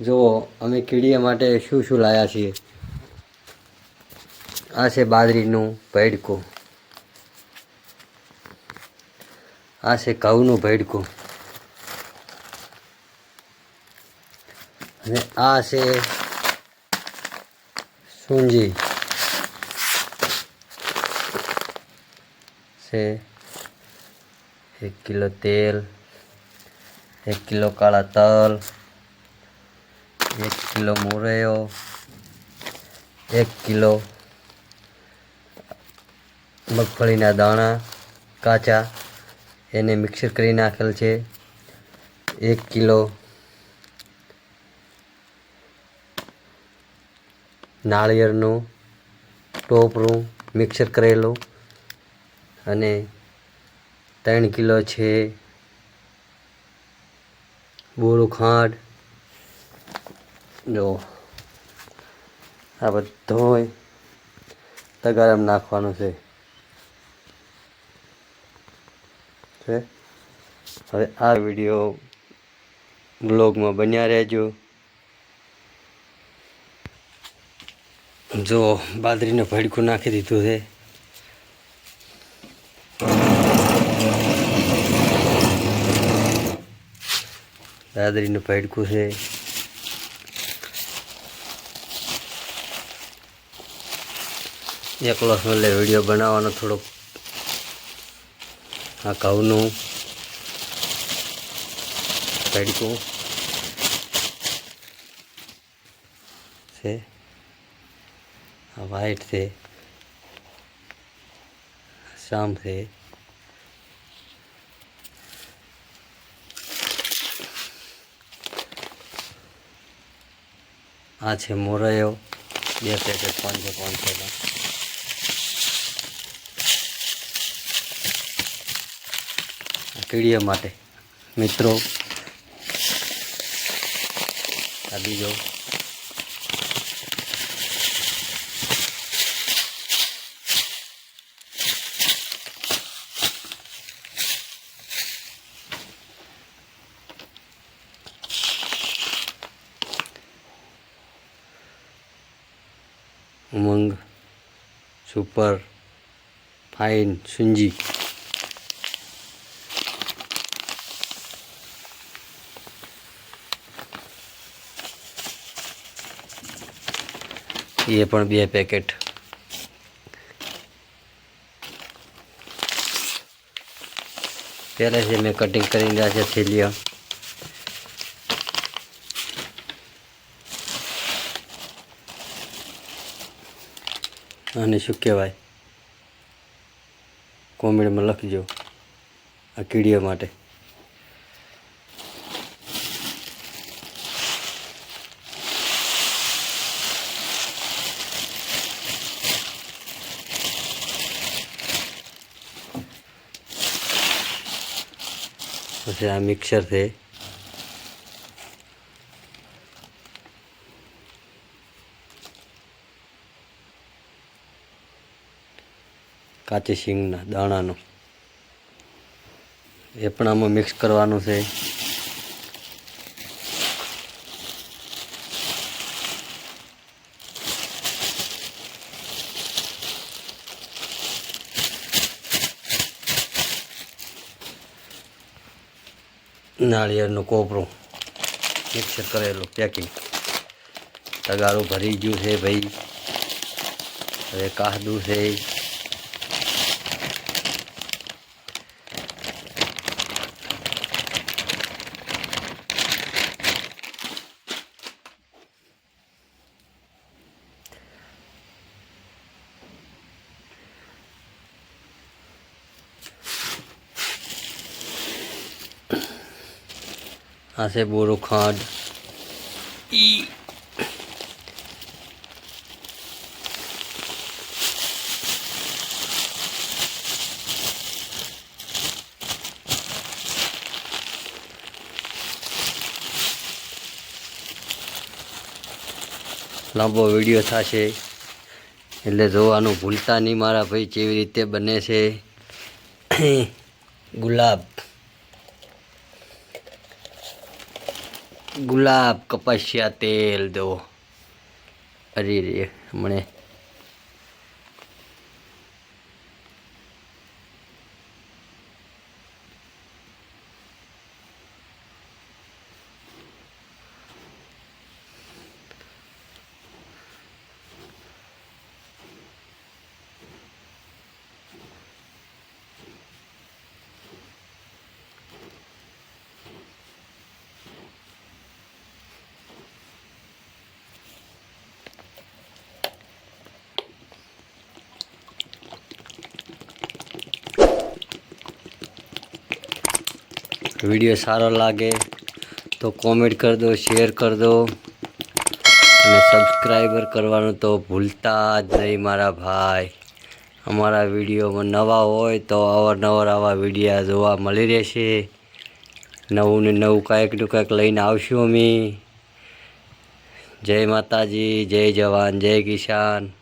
જુઓ, અમે કીડીએ માટે શું શું લાયા છીએ. આ છે બાજરીનું ભેડકું. આ છે ઘઉંનું ભેડકું. અને આ છે સૂંજી. છે એક કિલો તેલ, એક કિલો કાળા તલ એક કિલો મોરૈયો, એક કિલો મગફળીના દાણા, કાચા, એને મિક્સર કરી નાખેલ છે. એક કિલો નાળિયેરનું ટોપરું મિક્સર કરેલું અને ત્રણ કિલો છે બોરું ખાંડ જો આ બધો તગારમ નાખવાનું છે. છે? હવે આ વીડિયો બ્લોગમાં બન્યા રહેજો. જો બાદરીને ભડકું નાખી દીધું છે. બાદરીનું ભડકું છે. એકલો એટલે વીડિયો બનાવવાનો થોડોક આ ઘઉંનું. ભડકું છે. આ વ્હાઈટ છે. શામ છે. આ છે મોરૈયો. બે પેકેટ પાંચસો પાંચસોના આ કીડીયા માટે મિત્રો. આ બીજો. ઉમંગ સુપર ફાઇન સુંજી એ પણ બે પેકેટ પહેલે છે મેં કટિંગ કરી રહ્યા છે અને શું કહેવાય? કોમેન્ટમાં લખજો આ કીડીઓ માટે. પછી આ મિક્સર છે. કાચી સિંગના દાણાનો. એ પણ આમાં મિક્સ કરવાનું છે. નાળિયેરનું કોપરું મિક્સર કરેલું પેકિંગ તગારું ભરી ગયું છે ભાઈ. હવે કાહદું છે. આ છે બોરું ખાંડ. ઈ. લાંબો વીડિયો થશે. એટલે જોવાનું ભૂલતા નહીં મારા ભાઈ કેવી રીતે બને છે. ગુલાબ. ગુલાબ કપાસિયા તેલ દો. અરે રે હમણે વીડિયો સારો લાગે તો કોમેન્ટ કરી દો શેર કરી દો. અને સબસ્ક્રાઈબર કરવાનું તો ભૂલતા જ નહીં મારા ભાઈ. અમારા વિડીયોમાં નવા હોય તો અવારનવાર આવા વિડીયા જોવા મળી રહેશે. નવું ને નવું કાંઈકનું કાંઈક લઈને આવશું અમે. જય માતાજી, જય જવાન, જય કિસાન.